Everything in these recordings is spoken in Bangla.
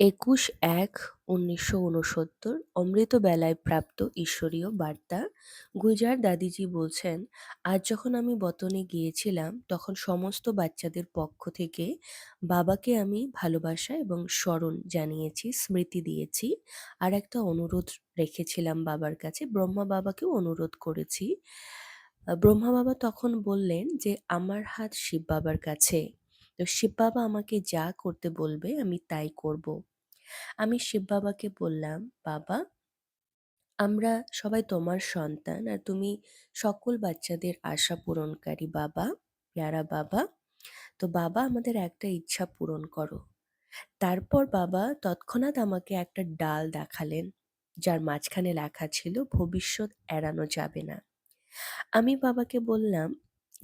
একুশ এক উনিশশো ঊনসত্তর, অমৃতবেলায় প্রাপ্ত ঈশ্বরীয় বার্তা। গুলজার দাদিজি বলছেন, আজ যখন আমি বতনে গিয়েছিলাম, তখন সমস্ত বাচ্চাদের পক্ষ থেকে বাবাকে আমি ভালোবাসা এবং স্মরণ জানিয়েছি, স্মৃতি দিয়েছি আর একটা অনুরোধ রেখেছিলাম বাবার কাছে। ব্রহ্মা বাবাকেও অনুরোধ করেছি। ব্রহ্মা বাবা তখন বললেন যে, আমার হাত শিব বাবার কাছে। তো শিব বাবা আমাকে যা করতে বলবে আমি তাই করব। আমি শিব বাবাকে বললাম বাবা আমরা সবাই তোমার সন্তান আর তুমি সকল বাচ্চাদের আশা পূরণকারী বাবা প্যারা বাবা। তো বাবা আমাদের একটা ইচ্ছা পূরণ করো। তারপর বাবা তৎক্ষণাৎ আমাকে একটা ডাল দেখালেন যার মাঝখানে লেখা ছিল ভবিষ্যৎ এড়ানো যাবে না। আমি বাবাকে বললাম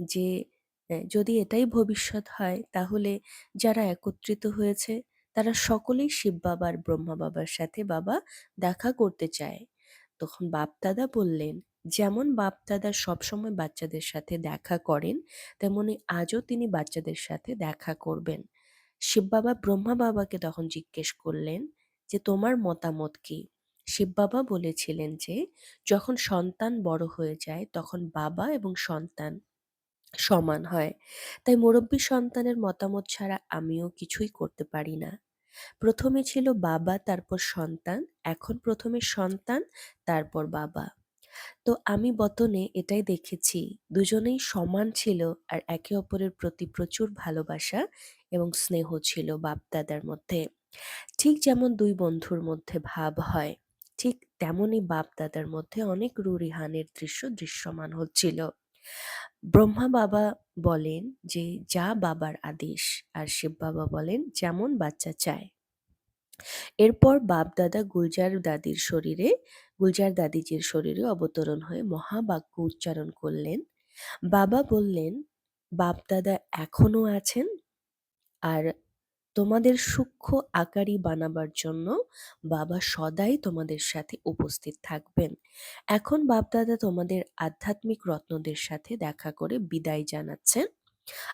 যে "আহ, যদি এটাই ভবিষ্যৎ হয়, তাহলে যারা একত্রিত হয়েছে, তারা সকলেই শিব বাবা আর ব্রহ্মা বাবার সাথে বাবা দেখা করতে চায়। তখন বাপদাদা বললেন, যেমন বাপদাদা সবসময় বাচ্চাদের সাথে দেখা করেন, তেমনি আজও তিনি বাচ্চাদের সাথে দেখা করবেন। শিব বাবা, ব্রহ্মা বাবাকে তখন জিজ্ঞেস করলেন, যে তোমার মতামত কি? শিব বাবা বলেছিলেন যে, যখন সন্তান বড় হয়ে যায়, তখন বাবা এবং সন্তান সমান হয়। তাই মুরব্বী সন্তানের মতামত ছাড়া আমিও কিছুই করতে পারি না। প্রথমে ছিল বাবা, তারপর সন্তান, এখন প্রথমে সন্তান, তারপর বাবা। তো আমি বতনে এটাই দেখেছি, দুজনেই সমান ছিল আর একে অপরের প্রতি প্রচুর ভালোবাসা এবং স্নেহ ছিল বাপ দাদার মধ্যে। ঠিক যেমন দুই বন্ধুর মধ্যে ভাব হয়, ঠিক তেমনই বাপ দাদার মধ্যে অনেক রুরিহানের দৃশ্য দৃশ্যমান হচ্ছিল। ব্রহ্মা বাবা বলেন যে, যা বাবার আদেশ। আর শিব বাবা বলেন, যেমন বাচ্চা চায়। এরপর বাপ দাদা গুলজার দাদির শরীরে, গুলজার দাদিজির শরীরে অবতরণ হয়ে মহাবাক্য উচ্চারণ করলেন। বাবা বললেন বাপ দাদা এখনও আছেন? আর তোমাদের সূক্ষ্ম আকারী বানাবার জন্য বাবা সদাই তোমাদের সাথে উপস্থিত থাকবেন। এখন বাপদাদা তোমাদের আধ্যাত্মিক রত্নদের সাথে দেখা করে বিদায় জানাচ্ছেন।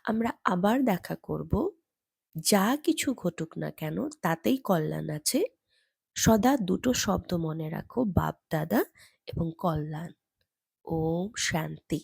আমরা আবার দেখা করব। যা কিছু ঘটুক না কেন, তাতেই কল্যাণ আছে। সদা দুটো শব্দ মনে রাখো বাপ দাদা এবং কল্যাণ। ওম শান্তি।